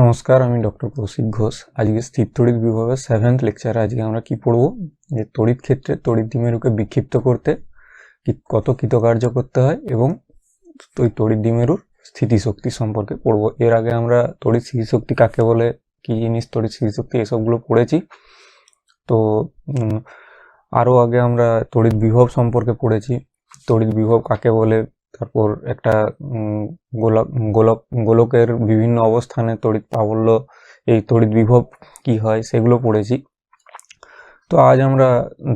নমস্কার, আমি ডক্টর কৌশিক ঘোষ। আজকে স্থির তড়িৎ বিভাগের সেভেন্থ লেকচারে আজকে আমরা কি পড়ব? যে তড়িৎ ক্ষেত্রে তড়িৎ দ্বিমেরুকে বিক্ষিপ্ত করতে কত কৃতকার্য করতে হয় এবং ওই তড়িৎ দ্বিমেরুর স্থিতিশক্তি সম্পর্কে পড়ব। এর আগে আমরা তড়িৎ স্থিতিশক্তি কাকে বলে, কি জিনিস তড়িৎ স্থিতিশক্তি, এসবগুলো পড়েছি। তো আরও আগে আমরা তড়িৎ বিভব সম্পর্কে পড়েছি। তড়িৎ বিভব কাকে বলে তারপর একটা উম, গোলক গোলক গোলকের বিভিন্ন অবস্থানে তড়িৎ প্রাবল্য এই তড়িৎ বিভব কি হয় সেগুলো পড়েছি। তো আজ আমরা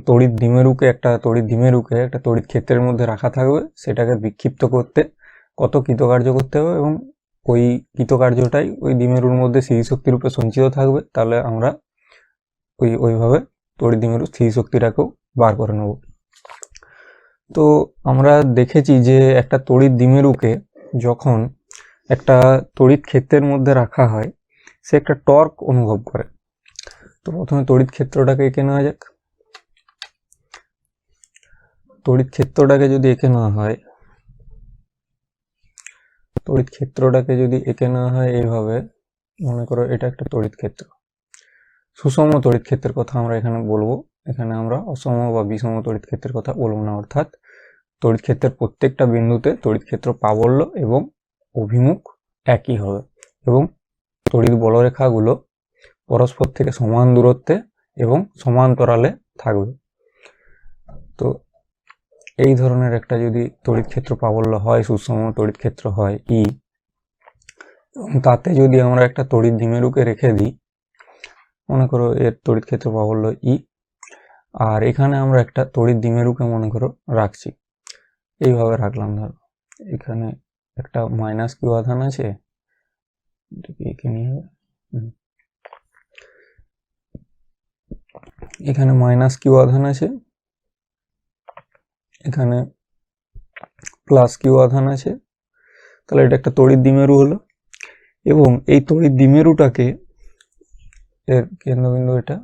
তড়িৎ দ্বিমেরুকে একটা তড়িৎ দ্বিমেরুকে একটা তড়িৎ ক্ষেত্রের মধ্যে রাখা থাকবে সেটাকে বিক্ষিপ্ত করতে কত কৃতকার্য করতে হবে এবং ওই কৃতকার্যটাই ওই দ্বিমেরুর মধ্যে স্থিতিশক্তি রূপে সঞ্চিত থাকবে তাহলে আমরা ওই ওইভাবে তড়িৎ দ্বিমেরু স্থিতিশক্তিটাকেও বার করে নেব। তো আমরা দেখেছি যে একটা তড়িৎ দ্বিমেরুকে যখন একটা তড়িৎ ক্ষেত্রের মধ্যে রাখা হয়, সে একটা টর্ক অনুভব করে। তো প্রথমে তড়িৎ ক্ষেত্রটাকে এঁকে নেওয়া যাক। তড়িৎ ক্ষেত্রটাকে যদি এঁকে নেওয়া হয়, তড়িৎ ক্ষেত্রটাকে যদি এঁকে নেওয়া হয় এইভাবে, মনে করো এটা একটা তড়িৎ ক্ষেত্র। সুষম তড়িৎ ক্ষেত্রের কথা আমরা এখানে বলব। এখানে আমরা অসম বা বিষম তড়িৎ ক্ষেত্রের কথা বলব না, অর্থাৎ তড়িৎ ক্ষেত্রের প্রত্যেকটা বিন্দুতে তড়িৎ ক্ষেত্র প্রাবল্য এবং অভিমুখ একই হবে এবং তড়িৎ বলরেখাগুলো পরস্পর থেকে সমান দূরত্বে এবং সমান্তরালে থাকবে। তো এই ধরনের একটা যদি তড়িৎ ক্ষেত্র প্রাবল্য হয় সুষম তড়িৎ ক্ষেত্র হয় ই এবং তাতে যদি আমরা একটা তড়িৎ দ্বিমেরুকে রেখে দিই, মনে করো এর তড়িৎ ক্ষেত্র প্রাবল্য ই আর এখানে আমরা একটা তড়িৎ দ্বিমেরুকে মনে করো রাখছি। এইভাবে রাখলাম ধরো। এখানে একটা মাইনাস কিউ আধান আছে এখানে মাইনাস কিউ আধান আছে, এখানে প্লাস কিউ আধান আছে। তাহলে এটা একটা তড়িৎ দ্বিমেরু হলো এবং এই তড়িৎ দ্বিমেরুটাকে এর কেন্দ্রবিন্দু এটা,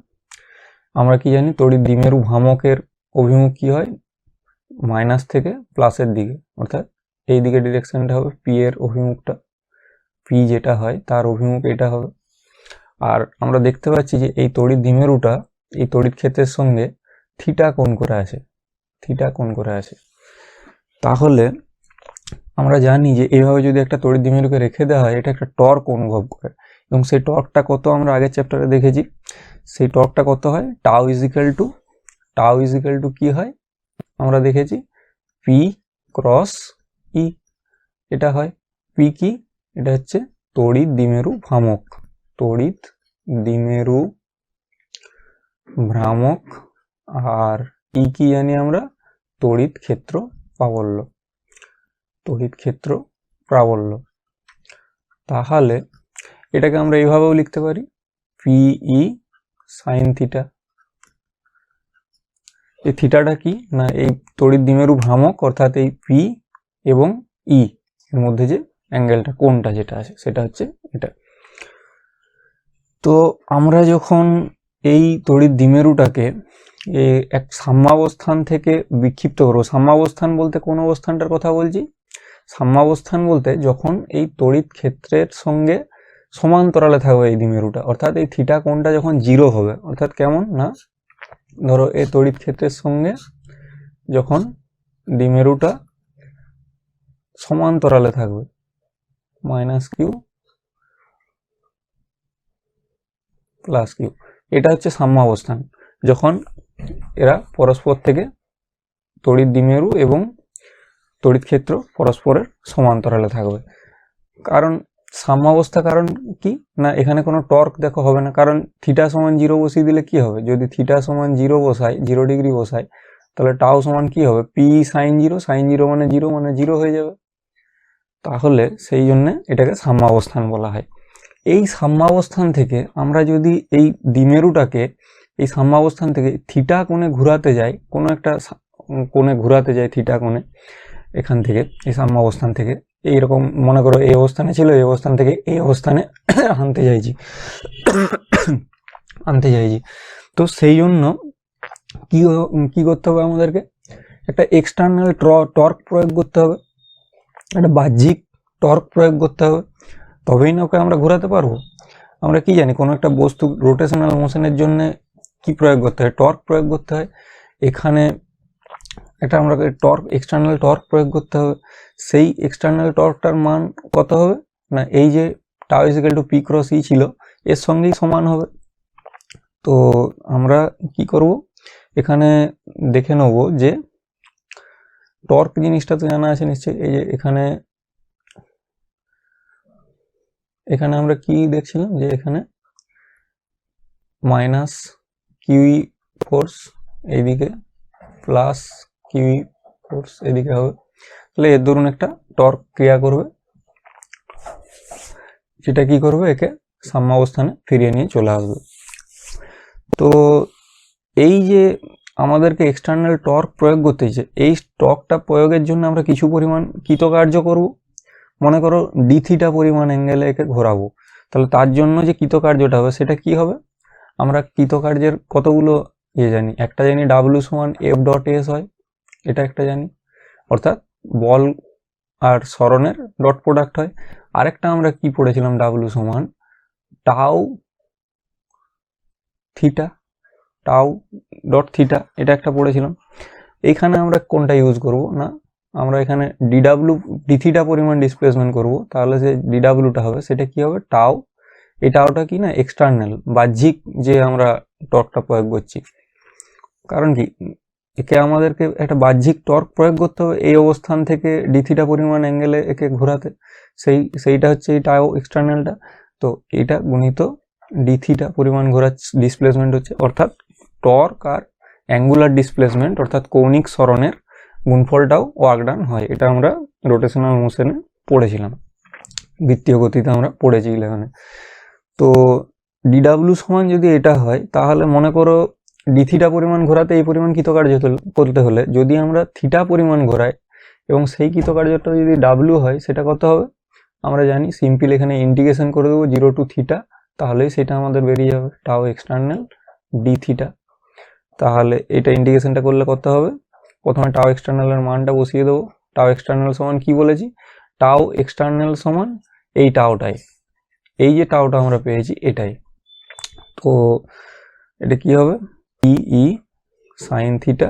আমরা কি জানি তড়িৎ দ্বিমেরু ভ্রামকের অভিমুখ কি হয়? মাইনাস থেকে প্লাসের দিকে, অর্থাৎ এই দিকে ডিরেকশনটা হবে পি এর অভিমুখটা পি যেটা হয় তার অভিমুখ এটা হবে। আর আমরা দেখতে পাচ্ছি যে এই তড়িৎ দ্বিমেরুটা এই তড়িৎ ক্ষেত্রের সঙ্গে থিটা কোণ করে আছে, থিটা কোণ করে আছে। তাহলে আমরা জানি যে এইভাবে যদি একটা তড়িৎ দ্বিমেরুকে রেখে দেওয়া হয়, এটা একটা টর্ক অনুভব করে। এবং সেই টর্কটা কত আমরা আগের চ্যাপ্টারে দেখেছি? সেই টর্কটা কত হয়? Tau equal to tau equal to কি হয়? আমরা দেখেছি পি ক্রস ই এটা হয়। পি কি? এটা হচ্ছে তড়িৎ দ্বিমেরু ভ্রামক। তড়িৎ দ্বিমেরু ভ্রামক। আর ই কি জানি আমরা? তড়িৎ ক্ষেত্র প্রাবল্য। তড়িৎ ক্ষেত্র প্রাবল্য। তাহলে এটাকে আমরা এইভাবেও লিখতে পারি। পিই সাইন থিটা এই থিটাটা কি? না, এই তড়িৎ দ্বিমেরু ভ্রামক, অর্থাৎ এই পি এবং ই এর মধ্যে যে অ্যাঙ্গেলটা কোনটা যেটা আছে, সেটা হচ্ছে এটা। তো আমরা যখন এই তড়িৎ দ্বিমেরুটাকে এক সাম্যাবস্থান থেকে বিক্ষিপ্ত করব, সাম্যাবস্থান বলতে কোন অবস্থানটার কথা বলছি? সাম্যাবস্থান বলতে যখন এই তড়িৎ ক্ষেত্রের সঙ্গে সমান্তরালে থাকবে এই দ্বিমেরুটা, অর্থাৎ এই থিটা কোণটা যখন জিরো হবে, অর্থাৎ কেমন? না ধরো এই তড়িৎ ক্ষেত্রের সঙ্গে যখন ডিমেরুটা সমান্তরালে থাকবে মাইনাস কিউ প্লাস কিউ এটা হচ্ছে সাম্যাবস্থান যখন এরা পরস্পর থেকে তড়িৎ দ্বিমেরু এবং তড়িৎ ক্ষেত্র পরস্পরের সমান্তরালে থাকবে। কারণ সাম্যাবস্থা কারণ কি? না, এখানে কোনো টর্ক দেখো হবে না। কারণ থিটা সমান জিরো বসিয়ে দিলে কি হবে? যদি থিটা সমান জিরো বসাই, জিরো ডিগ্রি বসাই, তাহলে টাও সমান কি হবে? P sine zero sine zero মানে জিরো মানে জিরো হয়ে যাবে। তাহলে সেই জন্যে এটাকে সাম্যাবস্থান বলা হয়। এই সাম্যাবস্থান থেকে আমরা যদি এই ডিমেরুটাকে এই সাম্যাবস্থান থেকে থিটা কোণে ঘোরাতে যাই, কোনো একটা কোণে ঘোরাতে যাই থিটা কোণে, এখান থেকে, এই সাম্যাবস্থান থেকে এইরকম মনে করো এই অবস্থানে ছিল, এই অবস্থান থেকে এই অবস্থানে আনতে চাইছি আনতে চাইছি তো সেই জন্য কি কি করতে হবে আমাদেরকে? একটা এক্সটার্নাল টর্ক প্রয়োগ করতে হবে। একটা বাহ্যিক টর্ক প্রয়োগ করতে হবে। তবেই না ওকে আমরা ঘোরাতে পারব। আমরা কি জানি, কোনো একটা বস্তু রোটেশনাল মোশনের জন্য কি প্রয়োগ করতে হয়? টর্ক প্রয়োগ করতে হয়। এখানে একটা আমরা টর্ক এক্সটার্নাল টর্ক প্রয়োগ করতে হবে। সেই এক্সটার্নাল টর্কটার মান কত হবে? না, এই যে tau equal to P cross E ছিল, এর সঙ্গেই সমান হবে। তো আমরা কি করব? এখানে দেখে নেব যে টর্ক জিনিসটা তো জানা আছে নিশ্চয়ই, এই যে এখানে এখানে আমরা কি দেখছিলাম? যে এখানে মাইনাস কিউই ফোর্স এইদিকে প্লাস কিউই ফোর্স এদিকে হবে। তাহলে এর ধরুন একটা টর্ক ক্রিয়া করবে। যেটা কি করবে? একে সাম্যাবস্থানে ফিরিয়ে নিয়ে চলে আসবে। তো এই যে আমাদেরকে এক্সটার্নাল টর্ক প্রয়োগ করতে হচ্ছে এই টর্কটা প্রয়োগের জন্য আমরা কিছু পরিমাণ কৃতকার্য করব। মনে করো ডি থিটা পরিমাণ অ্যাঙ্গেলে একে ঘোরাবো। তাহলে তার জন্য যে কৃতকার্যটা হবে, সেটা কি হবে? আমরা কৃতকার্যের কতগুলো ইয়ে জানি? একটা জানি ডাব্লু সমান এফ ডট এস হয়। এটা একটা জানি। অর্থাৎ বল আর সরণের ডট প্রোডাক্ট হয়। আরেকটা আমরা কি পড়েছিলাম ডাব্লু সমান? Tau theta tau dot theta এটা একটা পড়েছিলাম। এইখানে আমরা কোনটা ইউজ করব? না, আমরা এখানে ডিডাব্লু ডিথিটা পরিমাণ ডিসপ্লেসমেন্ট করব। তাহলে যে ডিডাব্লুটা হবে, সেটা কি হবে? টাও এই টাওটা কি না? এক্সটার্নাল বাহ্যিক যে আমরা টর্কটা প্রয়োগ করছি। কারণ কি? একে আমাদেরকে একটা বাহ্যিক টর্ক প্রয়োগ করতে হবে এই অবস্থান থেকে ডিথিটা পরিমাণ অ্যাঙ্গেলে একে ঘোরাতে। সেই, সেইটা হচ্ছে এই টাও এক্সটার্নালটা তো এটা গুণিত ডিথিটা পরিমাণ ঘোরা ডিসপ্লেসমেন্ট হচ্ছে, অর্থাৎ টর্ক আর অ্যাঙ্গুলার ডিসপ্লেসমেন্ট অর্থাৎ কৌণিক সরণের গুণফলটাও ওয়ার্ক ডান হয়। এটা আমরা রোটেশনাল মোশনে পড়েছিলাম। বৃত্তীয় গতিতে আমরা পড়েছি ইলেভেনে তো ডিডাব্লিউ সমান যদি এটা হয়, তাহলে মনে করো ডি থিটা পরিমাণ ঘোরাতে এই পরিমাণ কৃতকার্য করতে হলে যদি আমরা থিটা পরিমাণ ঘোরাই এবং সেই কৃতকার্যটা যদি ডাব্লিউ হয়, সেটা কত হবে? আমরা জানি সিম্পল এখানে ইন্টিগ্রেশন করে দেবো জিরো টু থিটা তাহলেই সেটা আমাদের বেরিয়ে যাবে টাও এক্সটার্নাল ডি থিটা তাহলে এটা ইন্টিগ্রেশনটা করলে কত হবে? প্রথমে টাও এক্সটার্নালের মানটা বসিয়ে দেবো। টাও এক্সটার্নাল সমান কি বলেছি? টাও এক্সটার্নাল সমান এই টাওটাই এই যে টাওটা আমরা পেয়েছি, এটাই। তো এটা কি হবে? E E sine theta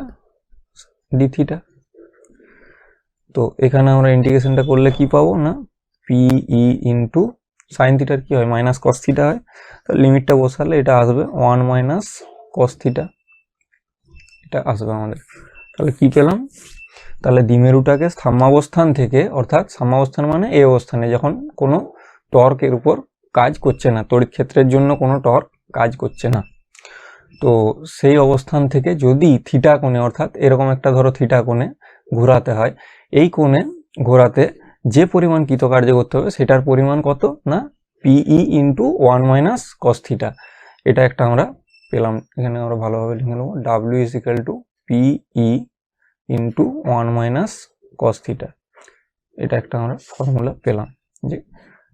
D theta তো এখানে আমরা ইন্টিগ্রেশনটা করলে কি পাবো না? পি ই ইন্টু সাইন থিটার কি হয়? মাইনাস কস থিটা হয়। তো লিমিটটা বসালে এটা আসবে ওয়ান মাইনাস কস থিটা এটা আসবে আমাদের। তাহলে কি পেলাম? তাহলে দ্বিমেরুটাকে সাম্যাবস্থান থেকে, অর্থাৎ সাম্যাবস্থান মানে এই অবস্থানে, যখন কোনো টর্কের উপর কাজ করছে না, তড়িৎ ক্ষেত্রের জন্য কোনো টর্ক কাজ করছে না। তো সেই অবস্থান থেকে যদি থিটা কোণে, অর্থাৎ এরকম একটা ধরো থিটা কোণে ঘোরাতে হয়, এই কোণে ঘোরাতে যে পরিমাণ কৃতকার্য করতে হবে সেটার পরিমাণ কত? না PE into one minus cos theta এটা একটা আমরা পেলাম, এখানে আমরা ভালোভাবে লিখে নেব। W is equal to PE into one minus cos theta এটা একটা আমরা ফর্মুলা পেলাম। যে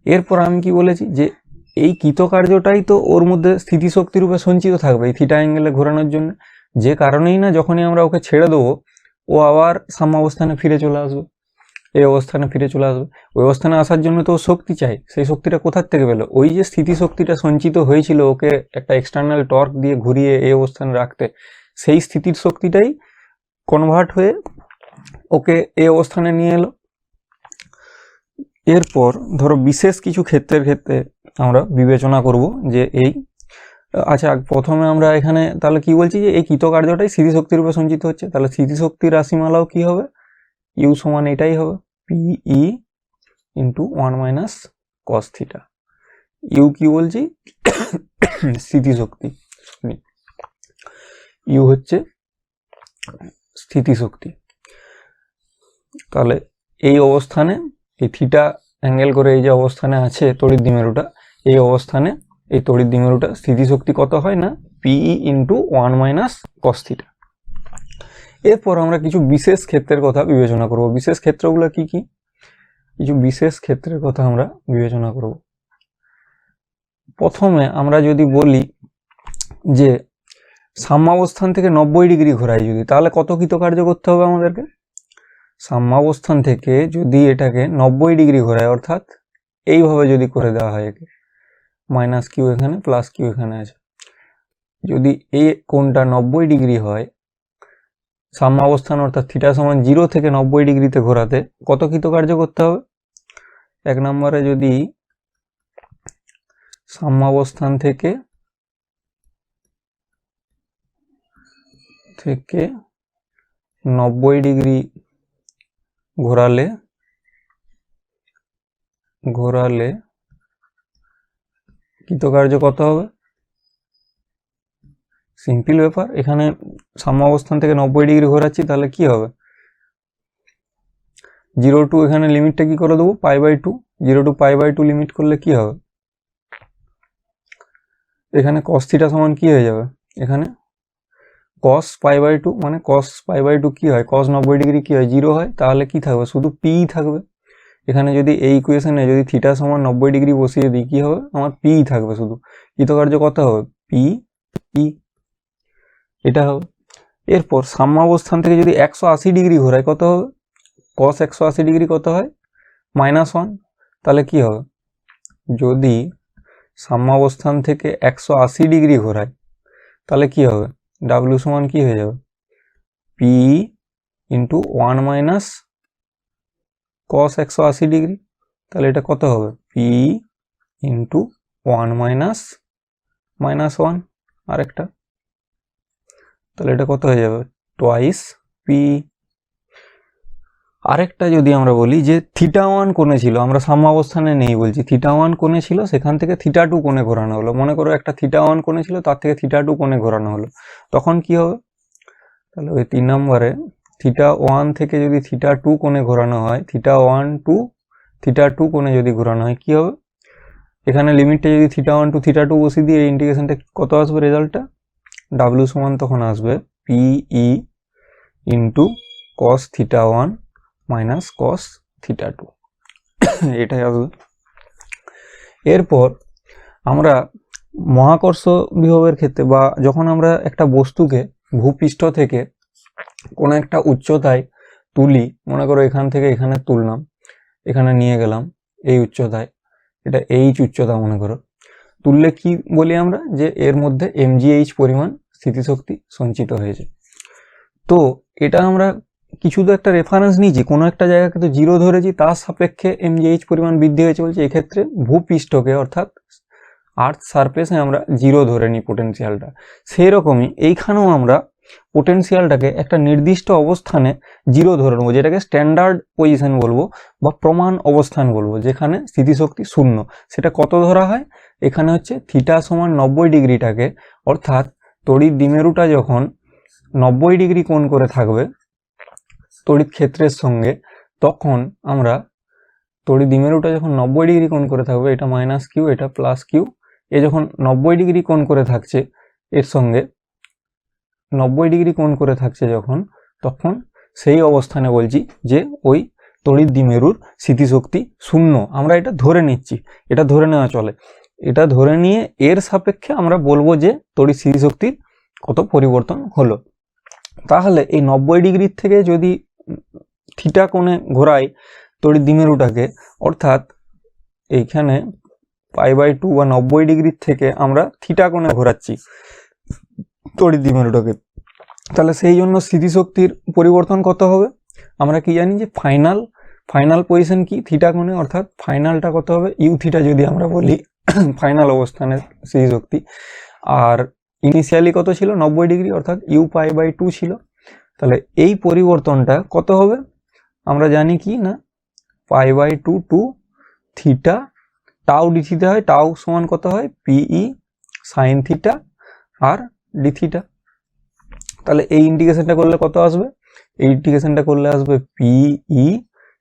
এরপর আমি কি বলেছি? যে এই কৃতকার্যটাই তো ওর মধ্যে স্থিতিশক্তি রূপে সঞ্চিত থাকবে এই থিটা অ্যাঙ্গেলে ঘোরানোর জন্য। যে কারণেই না যখনই আমরা ওকে ছেড়ে দেবো, ও আবার সাম্য অবস্থানে ফিরে চলে আসবে। এই অবস্থানে ফিরে চলে আসবে। ওই অবস্থানে আসার জন্য তো শক্তি চাই। সেই শক্তিটা কোথার থেকে পেল? ওই যে স্থিতিশক্তিটা সঞ্চিত হয়েছিল ওকে একটা এক্সটার্নাল টর্ক দিয়ে ঘুরিয়ে এই অবস্থানে রাখতে, সেই স্থিতির শক্তিটাই কনভার্ট হয়ে ওকে এই অবস্থানে নিয়ে এলো। এরপর ধরো বিশেষ কিছু ক্ষেত্রের ক্ষেত্রে আমরা বিবেচনা করব যে এই আচ্ছা প্রথমে আমরা এখানে তাহলে কি বলছি যে এই কৃতকার্যটাই স্মৃতিশক্তির উপরে সঞ্চিত হচ্ছে। তাহলে স্মৃতিশক্তির রাশিমালাও কি হবে? ইউ সমান এটাই হবে। PE into one minus cos theta U কি বলছি? স্থিতিশক্তি ইউ হচ্ছে স্থিতিশক্তি তাহলে এই অবস্থানে এই থিটা অ্যাঙ্গেল করে এই যে অবস্থানে আছে তড়িৎ দ্বিমেরুটা এই অবস্থানে এই তড়িৎ দ্বিমেরুটা স্থিতিশক্তি কত হয় না? PE into one minus cos theta এরপর আমরা কিছু বিশেষ ক্ষেত্রের কথা বিবেচনা করব। বিশেষ ক্ষেত্রগুলো কি কি? কিছু বিশেষ ক্ষেত্রের কথা আমরা বিবেচনা করব। প্রথমে আমরা যদি বলি যে সাম্যাবস্থান থেকে নব্বই ডিগ্রি ঘোরাই যদি, তাহলে কত কৃতকার্য করতে হবে আমাদেরকে? সাম্যাবস্থান থেকে যদি এটাকে নব্বই ডিগ্রি ঘোরায়, অর্থাৎ এইভাবে যদি করে দেওয়া হয় একে। মাইনাস কিউ এখানে প্লাস কিউ এখানে আছে। যদি এই কোণটা নব্বই ডিগ্রি হয় সাম্য অবস্থান অর্থাৎ থিটা সমান জিরো থেকে নব্বই ডিগ্রিতে ঘোরাতে কত কৃতকার্য করতে হবে? এক নম্বরে যদি সাম্যাবস্থান থেকে থেকে নব্বই ডিগ্রি ঘোরালে ঘোরালে কৃতকার্য কত হবে? সিম্পল ব্যাপার। এখানে সাম্য অবস্থান থেকে নব্বই ডিগ্রি ঘোরাচ্ছি, তাহলে কি হবে? জিরো টু এখানে লিমিটটা কি করে দেবো? Pi by two zero to pi by two limit করলে কি হবে? এখানে কস থিটা সমান কি হয়ে যাবে? এখানে কস পাই বাই টু মানে কস পাই বাই টু কি হয়? কস নব্বই ডিগ্রি কি হয়? জিরো হয়, তাহলে কি থাকবে? শুধু পি থাকবে। এখানে যদি এই ইকুয়েশনে যদি থিটা সমান নব্বই ডিগ্রি বসিয়ে দিই, কি হবে? আমার পি থাকবে শুধু। কৃতকার্য কত হবে? পি ই এটা হবে। এরপর সাম্যাবস্থান থেকে যদি একশো আশি ডিগ্রি ঘোরায়, কত হবে? কস একশো আশি ডিগ্রি কত হয়? মাইনাস ওয়ান তাহলে কি হবে? যদি সাম্যাবস্থান থেকে একশো আশি ডিগ্রি ঘোরায়, তাহলে কি হবে? ডাব্লিউ সমান কি হয়ে যাবে? P into one minus cos একশো আশি ডিগ্রি, তাহলে এটা কত হবে? P into one minus minus one আরেকটা। তাহলে এটা কত হয়ে যাবে? টোয়াইস পি আরেকটা যদি আমরা বলি যে থিটা ওয়ান কোণে ছিল, আমরা সাম্য অবস্থানে নেই বলছি থিটা ওয়ান কোণে ছিল, সেখান থেকে থিটা টু কোণে ঘোরানো হলো। মনে করো একটা থিটা ওয়ান কোণে ছিল, তার থেকে থিটা টু কোণে ঘোরানো হলো। তখন কি হবে? তাহলে ওই তিন নম্বরে থিটা ওয়ান থেকে যদি থিটা টু কোণে ঘোরানো হয় theta one to theta two কোণে যদি ঘোরানো হয়, কি হবে? এখানে লিমিটটা যদি theta one to theta two বসিয়ে দিয়ে এই ইন্টিগ্রেশনটা কত আসবে রেজাল্টটা ডাব্লিউ সমান তখন আসবে PE into cos theta one minus cos theta two এটাই আসবে। এরপর আমরা মহাকর্ষ বিভবের ক্ষেত্রে বা যখন আমরা একটা বস্তুকে ভূপৃষ্ঠ থেকে কোনো একটা উচ্চতায় তুলি, মনে করো এখান থেকে এখানে তুললাম, এখানে নিয়ে গেলাম এই উচ্চতায়, এটা এইচ উচ্চতা মনে করো। তুললে কি বলি আমরা? যে এর মধ্যে এমজিএইচ পরিমাণ স্থিতিশক্তি সঞ্চিত হয়েছে। তো এটা আমরা কিছু তো একটা রেফারেন্স নিয়েছি, কোনো একটা জায়গাকে তো জিরো ধরেছি, তার সাপেক্ষে এমজিএইচ পরিমাণ বৃদ্ধি হয়েছে বলছে, এক্ষেত্রে ভূপৃষ্ঠকে অর্থাৎ আর্থ সারফেসে আমরা জিরো ধরে নিই পোটেন্সিয়ালটা সেই রকমই এইখানেও আমরা পোটেন্সিয়ালটাকে একটা নির্দিষ্ট অবস্থানে জিরো ধরে নেব, যেটাকে স্ট্যান্ডার্ড পজিশন বলব বা প্রমাণ অবস্থান বলব, যেখানে স্থিতিশক্তি শূন্য। সেটা কত ধরা হয়? এখানে হচ্ছে থিটা সমান নব্বই ডিগ্রিটাকে, অর্থাৎ তড়িৎ দ্বিমেরুটা যখন নব্বই ডিগ্রি কোণ করে থাকবে তড়িৎ ক্ষেত্রের সঙ্গে, তখন আমরা তড়িৎ দ্বিমেরুটা যখন নব্বই ডিগ্রি কোণ করে থাকবে, এটা মাইনাস কিউ এটা প্লাস কিউ এ যখন নব্বই ডিগ্রি কোণ করে থাকছে, এর সঙ্গে নব্বই ডিগ্রি কোণ করে থাকছে যখন, তখন সেই অবস্থানে বলছি যে ওই তড়িৎ দ্বিমেরুর স্মৃতিশক্তি শূন্য। আমরা এটা ধরে নিচ্ছি, এটা ধরে নেওয়া চলে। এটা ধরে নিয়ে এর সাপেক্ষে আমরা বলব যে তড়িৎ স্মৃতিশক্তির কত পরিবর্তন হলো। তাহলে এই নব্বই ডিগ্রির থেকে যদি থিটা কোণে ঘোরাই তড়িৎ দ্বিমেরুটাকে, অর্থাৎ এইখানে পাই বাই টু বা নব্বই ডিগ্রির থেকে আমরা থিটা কোণে ঘোরাচ্ছি তড়িৎ দ্বিমেরুটাকে তাহলে সেই জন্য স্থিতিশক্তির পরিবর্তন কত হবে? আমরা কি জানি যে ফাইনাল ফাইনাল পজিশন কি? থিটা কোণে, অর্থাৎ ফাইনালটা কত হবে? ইউ থিটা যদি আমরা বলি ফাইনাল অবস্থানের স্থিতিশক্তি। আর ইনিশিয়ালি কত ছিল? নব্বই ডিগ্রি, অর্থাৎ ইউ পাই বাই টু ছিল। তাহলে এই পরিবর্তনটা কত হবে? আমরা জানি কি না? Pi by two to theta tau D theta হয়। টাউ সমান কত হয়? পিই সাইন থিটা আর ডি থিটা তাহলে এই ইন্টিগ্রেশনটা করলে কত আসবে? এই ইন্টিগ্রেশনটা করলে আসবে PE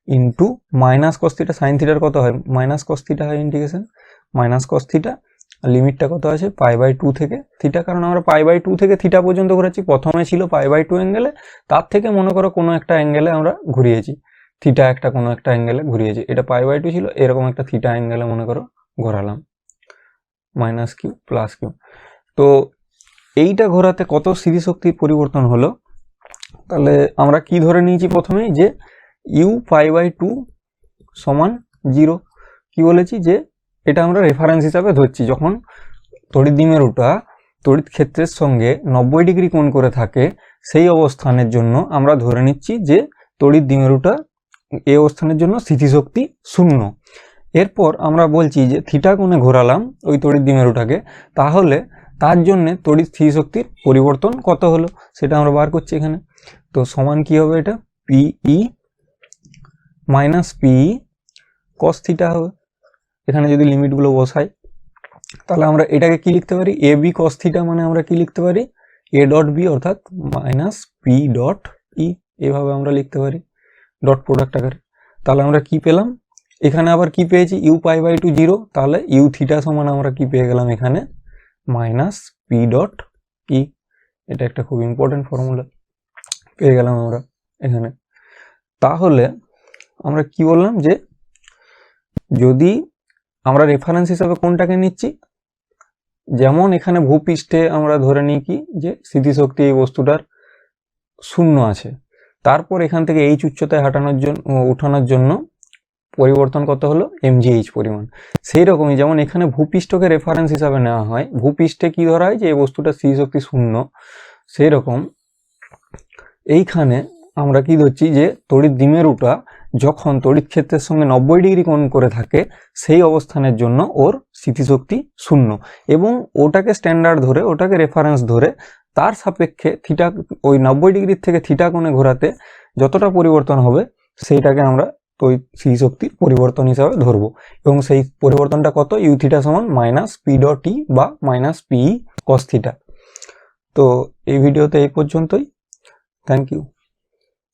into minus cos theta sine থিটার কত হয়? মাইনাস কস থিটা হয় ইন্টিগ্রেশন মাইনাস কস থিটা আর লিমিটটা কত আছে? পাই বাই টু থেকে থিটা কারণ আমরা পাই বাই টু থেকে থিটা পর্যন্ত ঘুরেছি। প্রথমে ছিল পাই বাই টু অ্যাঙ্গেলে তার থেকে মনে করো কোনো একটা অ্যাঙ্গেলে আমরা ঘুরিয়েছি। থিটা একটা কোনো একটা অ্যাঙ্গেলে ঘুরিয়েছি। এটা পাই বাই টু ছিল। এরকম একটা থিটা অ্যাঙ্গেলে মনে করো ঘোরালাম। মাইনাস কিউ প্লাস কিউ তো এইটা ঘোরাতে কত স্মৃতিশক্তির পরিবর্তন হলো? তাহলে আমরা কি ধরে নিয়েছি প্রথমেই যে ইউ পাই বাই টু সমান জিরো কি বলেছি? যে এটা আমরা রেফারেন্স হিসাবে ধরছি। যখন তড়িৎ দ্বিমেরুটা তড়িৎ ক্ষেত্রের সঙ্গে নব্বই ডিগ্রি কোণ করে থাকে, সেই অবস্থানের জন্য আমরা ধরে নিচ্ছি যে তড়িৎ দ্বিমেরুটা এই অবস্থানের জন্য স্থিতিশক্তি শূন্য। এরপর আমরা বলছি যে থিটা কোণে ঘোরালাম ওই তড়িৎ দ্বিমেরুটাকে তাহলে তার জন্য তড়িৎ স্থিতিশক্তির পরিবর্তন কত হলো? সেটা আমরা বার করছি এখানে। তো সমান কি হবে এটা? পিই মাইনাস পিই কস থিটা হবে। এখানে যদি লিমিটগুলো বসাই, তাহলে আমরা এটাকে কি লিখতে পারি? এ বি কস থিটা মানে আমরা কি লিখতে পারি? এ ডট বি অর্থাৎ মাইনাস পি ডট ই। এভাবে আমরা লিখতে পারি ডট প্রোডাক্ট আকারে। তাহলে আমরা কি পেলাম? এখানে আবার কি পেয়েছি? U pi by two zero. তাহলে ইউ থিটা সমান আমরা কি পেয়ে গেলাম এখানে? মাইনাস পি ডট ই এটা একটা খুব ইম্পর্টেন্ট ফর্মুলা পেয়ে গেলাম আমরা এখানে। তাহলে আমরা কি বললাম যে যদি আমরা রেফারেন্স হিসাবে কোনটাকে নিচ্ছি? যেমন এখানে ভূপৃষ্ঠে আমরা ধরে নিই কি, যে স্মৃতিশক্তি এই বস্তুটার শূন্য আছে। তারপর এখান থেকে এইচ উচ্চতায় হাঁটানোর জন্য উঠানোর জন্য পরিবর্তন কত হলো? এমজিএইচ পরিমাণ। সেই রকমই যেমন এখানে ভূপৃষ্ঠকে রেফারেন্স হিসাবে নেওয়া হয়, ভূপৃষ্ঠে কি ধরা হয়? যে এই বস্তুটা স্থিতিশক্তি শূন্য সেই রকম এইখানে আমরা কি ধরছি যে তড়িৎ দ্বিমেরুটা যখন তড়িৎ ক্ষেত্রের সঙ্গে নব্বই ডিগ্রি কোণ করে থাকে, সেই অবস্থানের জন্য ওর স্থিতিশক্তি শূন্য। এবং ওটাকে স্ট্যান্ডার্ড ধরে, ওটাকে রেফারেন্স ধরে, তার সাপেক্ষে থিটা ওই নব্বই ডিগ্রির থেকে থিটা কোণে ঘোরাতে যতটা পরিবর্তন হবে, সেইটাকে আমরা ওই শক্তির পরিবর্তন হিসাবে ধরবো। এবং সেই পরিবর্তনটা কত? ইউ থিটা সমান মাইনাস পি ডট বা মাইনাস পি কস থিটা তো এই ভিডিওতে এই পর্যন্তই। Thank you